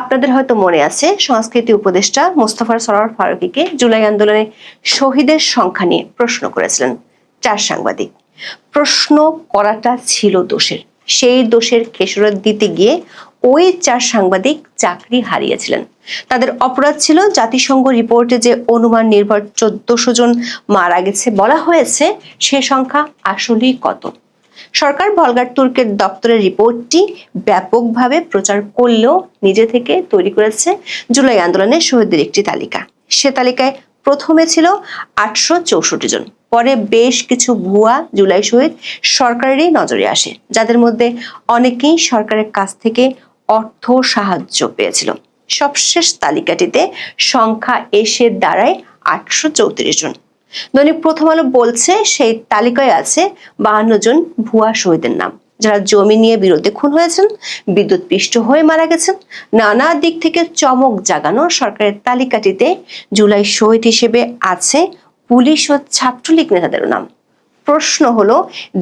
আপনাদের হয়তো মনে আছে, সংস্কৃতি উপদেষ্টা মোস্তফার সরার ফারুকিকে জুলাই আন্দোলনে শহীদের সংখ্যা নিয়ে প্রশ্ন করেছিলেন চার সাংবাদিক। প্রশ্ন করাটা ছিল দোষের। সেই দোষের খেসরত দিতে গিয়ে ওই চার সাংবাদিক চাকরি হারিয়েছিলেন। তাদের অপরাধ ছিল জাতিসংঘ রিপোর্টে যে অনুমান নির্ভর চোদ্দশো জন মারা গেছে বলা হয়েছে, সে সংখ্যা আসলেই কত? সরকার ভলগার তুর্কের দপ্তরের রিপোর্টটি ব্যাপকভাবে প্রচার করলেও নিজে থেকে তৈরি করেছে জুলাই আন্দোলনের শহীদদের একটি তালিকা। সে তালিকায় প্রথমে ছিল আটশো চৌষট্টি জন, পরে বেশ কিছু ভুয়া জুলাই শহীদ সরকারেরই নজরে আসে, যাদের মধ্যে অনেকেই সরকারের কাছ থেকে অর্থ সাহায্য পেয়েছিল। সবশেষ তালিকাটিতে সংখ্যা এসে দাঁড়ায় আটশো চৌত্রিশ জন। দৈনিক প্রথম আলো বলছে সেই তালিকায় আছে বাহান্ন জন ভুয়া শহীদের নাম। যারা জমি নিয়ে বিরোধে খুন হয়েছেন, বিদ্যুৎ পিষ্ট হয়ে মারা গেছেন, নানা দিক থেকে চমক জাগানো সরকারের তালিকাটিতে জুলাই শহীদ হিসেবে আছে পুলিশ ও ছাত্রলীগ নেতাদেরও নাম। প্রশ্ন হলো,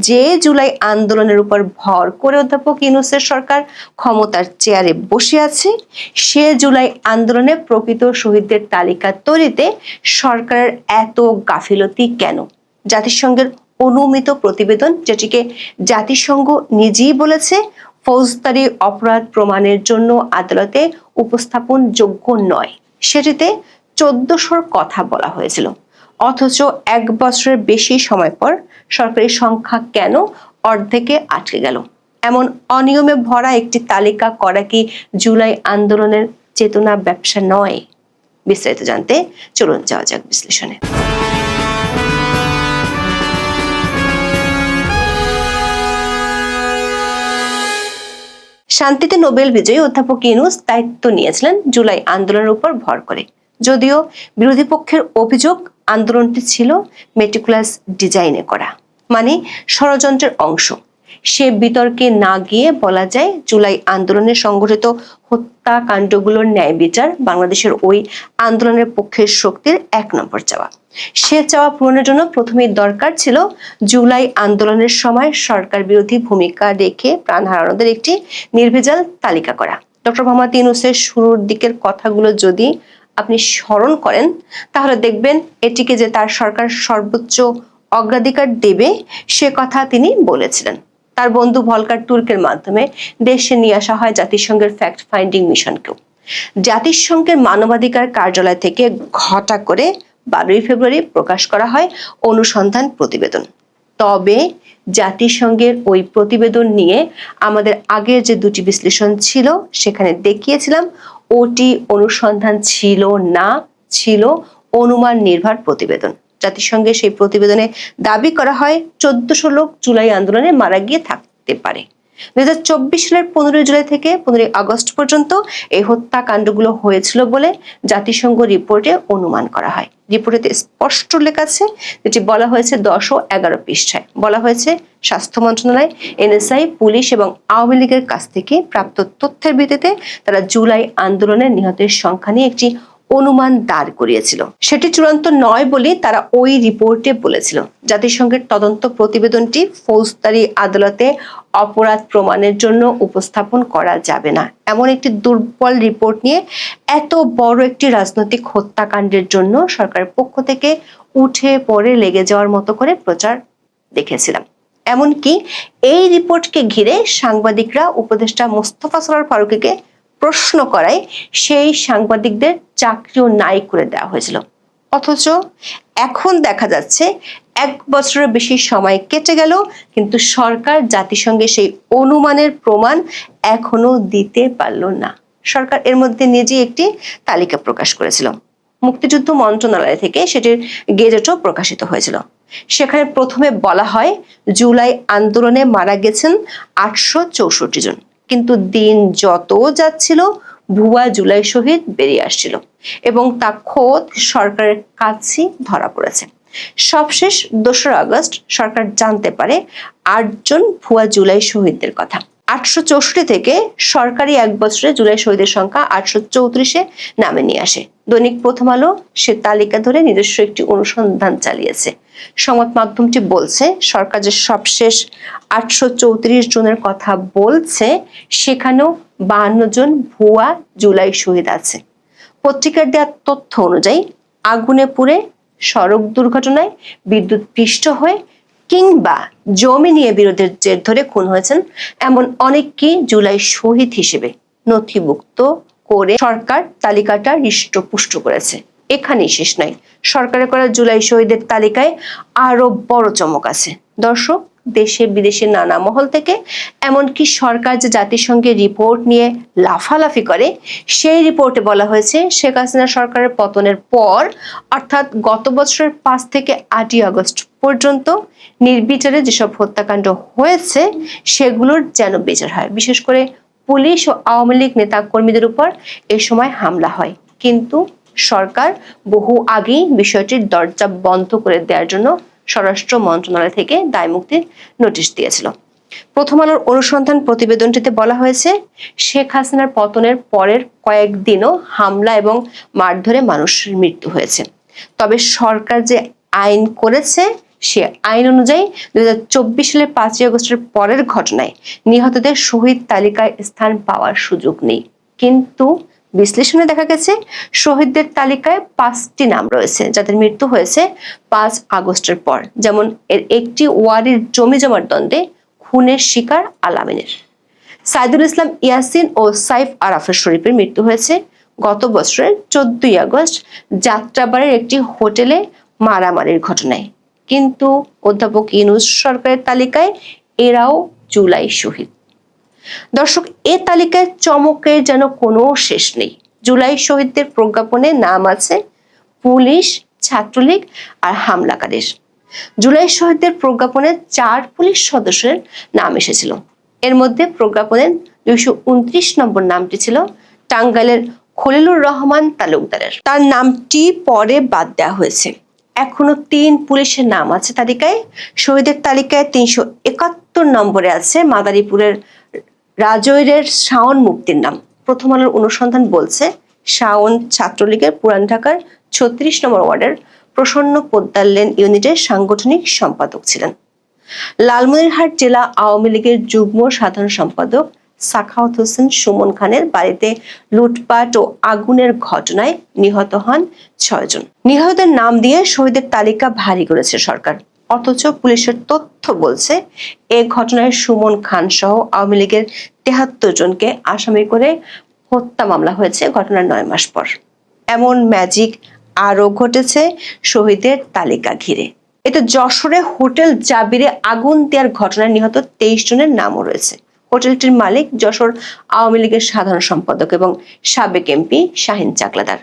যে জুলাই আন্দোলনের উপর ভর করে অধ্যাপক ইউনুসের সরকার ক্ষমতার চেয়ারে বসে আছে, সে জুলাই আন্দোলনে প্রকৃত শহীদদের তালিকা তৈরিতে সরকারের এত গাফিলতি কেন? জাতিসংঘের অনুমিত প্রতিবেদন, যেটিকে জাতিসংঘ নিজেই বলেছে, ফৌজদারি অপরাধ প্রমাণের জন্য আদালতে উপস্থাপন যোগ্য নয়। সেটিতে চোদ্দশোর কথা বলা হয়েছিল। অথচ এক বছরের বেশি সময় পর সরকারি সংখ্যা কেন অর্ধেকে আটকে গেল? এমন অনিয়মে ভরা একটি তালিকা করা কি জুলাই আন্দোলনের চেতনা ব্যবসা নয়? বিস্তারিত জানতে চলুন, যাওয়া যাক বিশ্লেষণে। শান্তিতে নোবেল বিজয়ী অধ্যাপক ইনুস দায়িত্ব নিয়েছিলেন জুলাই আন্দোলনের উপর ভর করে। যদিও বিরোধী পক্ষের অভিযোগ আন্দোলনটি ছিল মেটিকুলাস ডিজাইনে করা মানে ষড়যন্ত্রের অংশ। সে বিতর্কে না গিয়ে বলা যায় জুলাই আন্দোলনে সংগঠিত হত্যাকাণ্ডগুলোর ন্যায় বিচার বাংলাদেশের ওই আন্দোলনের পক্ষের শক্তির এক নম্বর চাওয়া। সে চাওয়া পূরণের জন্য প্রথমেই দরকার ছিল জুলাই আন্দোলনের সময় সরকার বিরোধী ভূমিকা রেখে প্রাণ হারানোদের একটি নির্ভেজাল তালিকা করা। ডক্টর মোহাম্মদ ইউনুসের শুরুর দিকের কথাগুলো যদি আপনি স্মরণ করেন, তাহলে দেখবেন এটিকে যে তার সরকার সর্বোচ্চ অগ্রাধিকার দেবে, সে কথা তিনি বলেছিলেন। তার বন্ধু ভলকার তুর্কের মাধ্যমে দেশে নিয়ে আসা হয় জাতিসংঘের ফ্যাক্ট ফাইন্ডিং মিশনকেও জাতিসংঘের মানবাধিকার কার্যালয় থেকে ঘটা করে বারোই ফেব্রুয়ারি প্রকাশ করা হয় অনুসন্ধান প্রতিবেদন। তবে জাতিসংঘের ওই প্রতিবেদন নিয়ে আমাদের আগের যে দুটি বিশ্লেষণ ছিল, সেখানে দেখিয়েছিলাম ওটি অনুসন্ধান ছিল না, ছিল অনুমান নির্ভর প্রতিবেদন। জাতিসংঘের সেই প্রতিবেদনে দাবি করা হয়, চোদ্দশো লোক জুলাই আন্দোলনে মারা গিয়ে থাকতে পারে। দুই সালের পনেরোই জুলাই থেকে পনেরোই আগস্ট পর্যন্ত এই হত্যাকাণ্ডগুলো হয়েছিল বলে জাতিসংঘ রিপোর্টে অনুমান করা হয়। স্পষ্ট লেখা আছে, যেটি বলা হয়েছে দশ ও এগারো পৃষ্ঠায়। বলা হয়েছে, স্বাস্থ্য মন্ত্রণালয়, এনএসআই, পুলিশ এবং আওয়ামী লীগের কাছ থেকে প্রাপ্ত তথ্যের ভিত্তিতে তারা জুলাই আন্দোলনের নিহতের সংখ্যা নিয়ে একটি অনুমান দাঁড় করিয়েছিল। সেটি চূড়ান্ত নয় বলে তারা ওই রিপোর্টে বলেছিল। জাতিসংঘের তদন্ত প্রতিবেদনটি ফৌজদারি আদালতে অপরাধ প্রমাণের জন্য উপস্থাপন করা যাবে না। এমন একটি দুর্বল রিপোর্ট নিয়ে এত বড় একটি রাজনৈতিক হত্যাকাণ্ডের জন্য সরকারের পক্ষ থেকে উঠে পড়ে লেগে যাওয়ার মতো করে প্রচার দেখেছিলাম। এমনকি এই রিপোর্টকে ঘিরে সাংবাদিকরা উপদেষ্টা মোস্তফা সরার ফারুকিকে প্রশ্ন করায় সেই সাংবাদিকদের চাকরিও নাই করে দেওয়া হয়েছিল। অথচ এখন দেখা যাচ্ছে এক বছরের বেশি সময় কেটে গেল, কিন্তু সরকার জাতিসংঘে সেই অনুমানের প্রমাণ এখনও দিতে পারল না। সরকার এর মধ্যে নিজে একটি তালিকা প্রকাশ করেছিল। মুক্তিযুদ্ধ মন্ত্রণালয় থেকে সেটির গেজেটও প্রকাশিত হয়েছিল। সেখানে প্রথমে বলা হয়, জুলাই আন্দোলনে মারা গেছেন আটশো চৌষট্টি জন। কিন্তু দিন যত যাচ্ছিল, ভুয়া জুলাই শহীদ বেরিয়ে আসছিল এবং তা খোদ সরকারের কাছেই ধরা পড়েছে। সবশেষ দোসরা আগস্ট সরকার জানতে পারে আটজন ভুয়া জুলাই শহীদদের কথা। আটশো চৌষট্টি থেকে সরকারি এক বছরে জুলাই শহীদের সংখ্যা আটশো চৌত্রিশে নামে নিয়ে আসে। দৈনিক প্রথম আলো সে তালিকা ধরে নিজস্ব একটি অনুসন্ধান চালিয়েছে। সংবাদ মাধ্যমটি বলছে, সরকার যে সবশেষ আটশো চৌত্রিশ জনের কথা বলছে, সেখানেও বাহান্ন জন ভুয়া জুলাই শহীদ আছে। পত্রিকার দেওয়া তথ্য অনুযায়ী, আগুনে পুড়ে সড়ক দুর্ঘটনায় বিদ্যুৎ পৃষ্ঠ হয়ে কিংবা জমি নিয়ে বিরোধের জের ধরে খুন হয়েছেন এমন অনেককেই জুলাই শহীদ হিসেবে নথিভুক্ত করে সরকার তালিকাটা হৃষ্টপুষ্ট করেছে। এখানেই শেষ নয়। সরকারের করা জুলাই শহীদের তালিকায় আরও বড় চমক আছে। দর্শক, দেশে বিদেশে নানা মহল থেকে এমনকি সরকার যে জাতিসংঘের রিপোর্ট নিয়ে লাফালাফি করে, সেই রিপোর্টে বলা হয়েছে শেখ হাসিনা সরকারের পতনের পর, অর্থাৎ গত বছরের পাঁচ থেকে আটই আগস্ট পর্যন্ত নির্বিচারে যেসব হত্যাকাণ্ড হয়েছে, সেগুলোর যেন বিচার হয়। বিশেষ করে পুলিশ ও আওয়ামী লীগ নেতা কর্মীদের উপর এ সময় হামলা হয়। কিন্তু সরকার বহু আগেই বিষয়টির দরজা বন্ধ করে দেওয়ার জন্য স্বরাষ্ট্র মন্ত্রণালয় থেকে দায় মুক্তির নোটিশ দিয়েছিল। প্রথম আলোর অনুসন্ধান প্রতিবেদনটিতে বলা হয়েছে, শেখ হাসিনার পতনের পরের কয়েকদিনও হামলা এবং মারধরে মানুষের মৃত্যু হয়েছে। তবে সরকার যে আইন করেছে, সে আইন অনুযায়ী দুই হাজার চব্বিশ সালের পাঁচই আগস্টের পরের ঘটনায় নিহতদের শহীদ তালিকায় স্থান পাওয়ার সুযোগ নেই। কিন্তু বিশ্লেষণে দেখা গেছে, শহীদদের তালিকায় পাঁচটি নাম রয়েছে যাদের মৃত্যু হয়েছে পাঁচ আগস্টের পর। যেমন এর একটি ওয়ারির জমি জমার দ্বন্দ্বে খুনের শিকার আলামিনের সাইদুল ইসলাম ইয়াসিন ও সাইফ আরাফের শরীফের মৃত্যু হয়েছে গত বছরের চোদ্দই আগস্ট যাত্রাবাড়ির একটি হোটেলে মারামারির ঘটনায়। কিন্তু অধ্যাপক ইনুস সরকারের তালিকায় এরাও জুলাই শহীদ। দর্শক, এ তালিকায় চমকের যেন কোনো শেষ নেই। জুলাই শহীদদের প্রজ্ঞাপনে নাম আছে পুলিশ, ছাত্রলীগ আর হামলাকারীর। জুলাই শহীদদের প্রজ্ঞাপনে চার পুলিশ সদস্যের নাম এসেছিল। এর মধ্যে প্রজ্ঞাপনের দুইশো উনত্রিশ নম্বর নামটি ছিল টাঙ্গাইলের খলিলুর রহমান তালুকদারের। তার নামটি পরে বাদ দেওয়া হয়েছে। এখনও তিন পুলিশের নাম আছে তালিকায়। শহীদের তালিকায় তিনশো একাত্তর নম্বরে আছে মাদারীপুরের রাজৈরের শাওন মুক্তির নাম। প্রথম আলোর অনুসন্ধান বলছে, শাওন ছাত্রলীগের পুরান ঢাকার ছত্রিশ নম্বর ওয়ার্ডের প্রসন্ন পোদ্দার লেন ইউনিটের সাংগঠনিক সম্পাদক ছিলেন। লালমনিরহাট জেলা আওয়ামী লীগের যুগ্ম সাধারণ সম্পাদক সাখাওয়াত হোসেন সুমন খানের বাড়িতে লুটপাট ও আগুনের ঘটনায় নিহত হন ছয়জন। নিহতের নাম দিয়ে শহীদের তালিকা ভারী করেছে সরকার। অথচ পুলিশের তথ্য বলছে, এ ঘটনায় সুমন খান সহ আওয়ামী লীগের তেহাত্তর জনকে আসামি করে হত্যা মামলা হয়েছে ঘটনার নয় মাস পর। এমন ম্যাজিক আরও ঘটেছে শহীদের তালিকা ঘিরে। এতে যশোরে হোটেল জাবিরে আগুন দেওয়ার ঘটনায় নিহত তেইশ জনের নামও রয়েছে। হোটেলটির মালিক যশোর আওয়ামী লীগের সাধারণ সম্পাদক এবং সাবেক এমপি শাহিন চাকলাদার।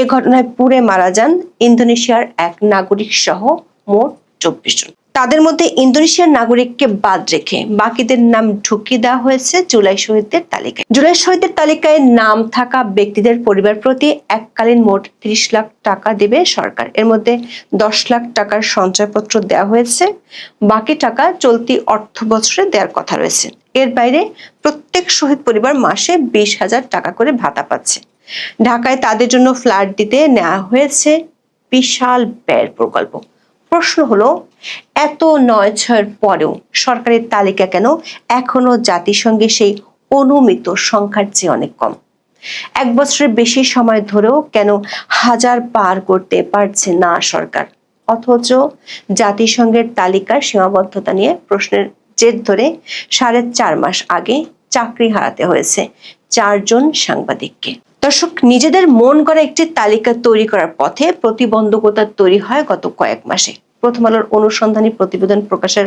এ ঘটনায় পুড়ে মারা যান ইন্দোনেশিয়ার এক নাগরিক সহ মোট চব্বিশ জন। তাদের মধ্যে ইন্দোনেশিয়ার নাগরিককে বাদ রেখে বাকিদের নাম ঢুকিয়ে দেওয়া হয়েছে জুলাই শহীদদের তালিকায়। জুলাই শহীদদের তালিকায় নাম থাকা ব্যক্তিদের পরিবার প্রতি এককালীন মোট ত্রিশ লাখ টাকা দেবে সরকার। এর মধ্যে দশ লাখ টাকার সঞ্চয়পত্র দেওয়া হয়েছে। বাকি টাকা চলতি অর্থ বছরে দেওয়ার কথা রয়েছে। এর বাইরে প্রত্যেক শহীদ পরিবার মাসে বিশ হাজার টাকা করে ভাতা পাচ্ছে। ঢাকায় তাদের জন্য ফ্ল্যাট দিতে নেওয়া হয়েছে বিশাল ব্যয়ের প্রকল্প। প্রশ্ন হলো, এত নয় ছয়ের পরেও সরকারের তালিকা কেন? এখনও জাতিসংঘে সেই অনুমিত সংখ্যার চেয়ে অনেক কম। এক বছরের বেশি সময় ধরেও কেন হাজার পার করতে পারছে না সরকার? অথচ জাতিসংঘের তালিকার সীমাবদ্ধতা নিয়ে প্রশ্নের জের ধরে সাড়ে চার মাস আগে চাকরি হারাতে হয়েছে চারজন সাংবাদিককে। দর্শক, নিজেদের মন করা একটি তালিকা তৈরি করার পথে প্রতিবন্ধকতা তৈরি হয় গত কয়েক মাসে। প্রথম আলোর অনুসন্ধানী প্রতিবেদন প্রকাশের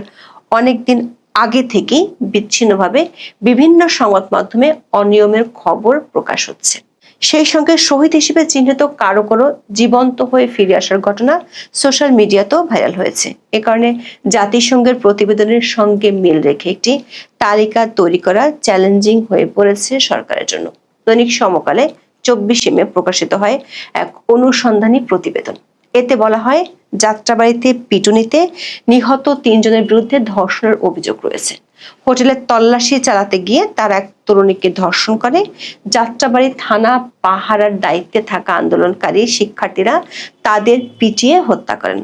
অনেকদিন আগে থেকেই বিচ্ছিন্নভাবে বিভিন্ন সংবাদ মাধ্যমে অনিয়মের খবর প্রকাশ হচ্ছে। সেই সঙ্গে শহীদ হিসেবে চিহ্নিত কারও কারও জীবন্ত হয়ে ফিরে আসার ঘটনা সোশ্যাল মিডিয়াতেও ভাইরাল হয়েছে। এ কারণে জাতিসংঘের প্রতিবেদনের সঙ্গে মিল রেখে একটি তালিকা তৈরি করা চ্যালেঞ্জিং হয়ে পড়েছে সরকারের জন্য। দৈনিক সমকালে চব্বিশে মে প্রকাশিত হয় এক অনুসন্ধানী প্রতিবেদন। এতে বলা হয়, যাত্রাবাড়িতে, পিটুনিতে নিহত তিনজনের বিরুদ্ধে ধর্ষণের অভিযোগ রয়েছে। হোটেলে তল্লাশি চালাতে গিয়ে তার এক তরুণীকে ধর্ষণ করে। যাত্রাবাড়ি থানা পাহারার দায়িত্বে থাকা আন্দোলনকারী শিক্ষার্থীরা তাদের পিটিয়ে হত্যা করেন।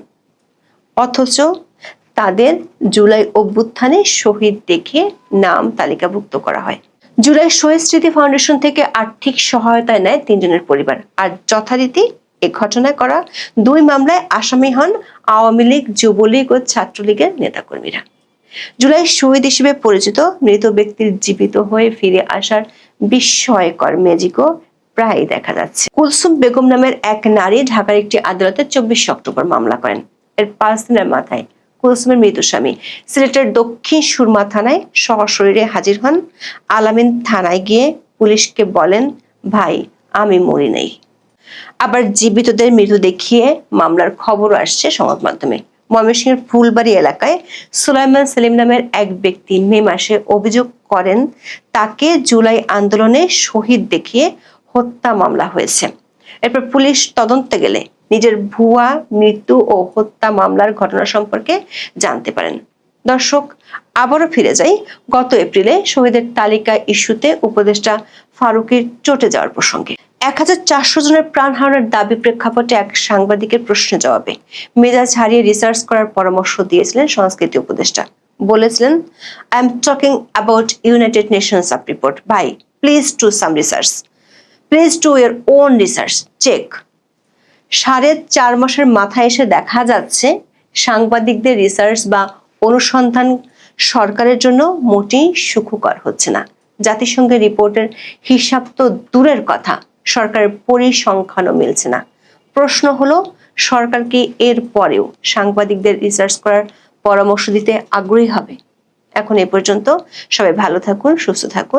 অথচ তাদের জুলাই অভ্যুত্থানে শহীদ দেখে নাম তালিকাভুক্ত করা হয়। জুলাই শহীদ স্মৃতি ফাউন্ডেশন থেকে আর্থিক সহায়তায় নেয় তিনজনের পরিবার। আর যথারীতি এ ঘটনায় করা দুই মামলায় আসামি হন আওয়ামী লীগ, যুবলীগ ও ছাত্রলীগের নেতাকর্মীরা। জুলাই শহীদ হিসেবে পরিচিত মৃত ব্যক্তির জীবিত হয়ে ফিরে আসার বিস্ময়কর ম্যাজিকও প্রায় দেখা যাচ্ছে। কুলসুম বেগম নামের এক নারী ঢাকার একটি আদালতে চব্বিশ অক্টোবর মামলা করেন। এর পাঁচ দিনের মাথায় কুলসুমের মৃত স্বামী। সিলেটের দক্ষিণ সুরমা থানায় সশরীরে হাজির হন। আলামিন থানায় গিয়ে পুলিশকে বলেন, ভাই, আমি মরি নাই। আবার জীবিতদের মৃত্যু দেখিয়ে মামলার খবরও আসছে সংবাদ মাধ্যমে। ময়মনসিংহের ফুলবাড়ি এলাকায় সুলাইমান সেলিম নামের এক ব্যক্তি মে মাসে অভিযোগ করেন, তাকে জুলাই আন্দোলনে শহীদ দেখিয়ে হত্যা মামলা হয়েছে। এরপর পুলিশ তদন্তে গেলে নিজের ভুয়া, মৃত্যু ও হত্যা মামলার ঘটনা সম্পর্কে জানতে পারেন। দর্শক, আবারও ফিরে যাই। গত এপ্রিলে শহীদের তালিকা ইস্যুতে উপদেষ্টা ফারুকের চটে যাওয়ার প্রসঙ্গে। এক হাজার চারশো জনের প্রাণ হারানোর দাবি প্রেক্ষাপটে এক সাংবাদিকের প্রশ্নের জবাবে। মেজাজ হারিয়ে রিসার্চ করার পরামর্শ দিয়েছিলেন সংস্কৃতি উপদেষ্টা। বলেছিলেন I am talking about United Nations of report ভাই please do some research please do your own research check সাড়ে চার মাসের মাথায় এসে দেখা যাচ্ছে সাংবাদিকদের রিসার্চ বা অনুসন্ধান সরকারের জন্য মোটেই সুখকর হচ্ছে না। জাতিসংঘের রিপোর্টের হিসাব তো দূরের কথা, সরকারের পরিসংখ্যানও মিলছে না। প্রশ্ন হলো, সরকার কি এর পরেও সাংবাদিকদের রিসার্চ করার পরামর্শ দিতে আগ্রহী হবে? এখন এ পর্যন্ত সবাই ভালো থাকুন, সুস্থ থাকুন।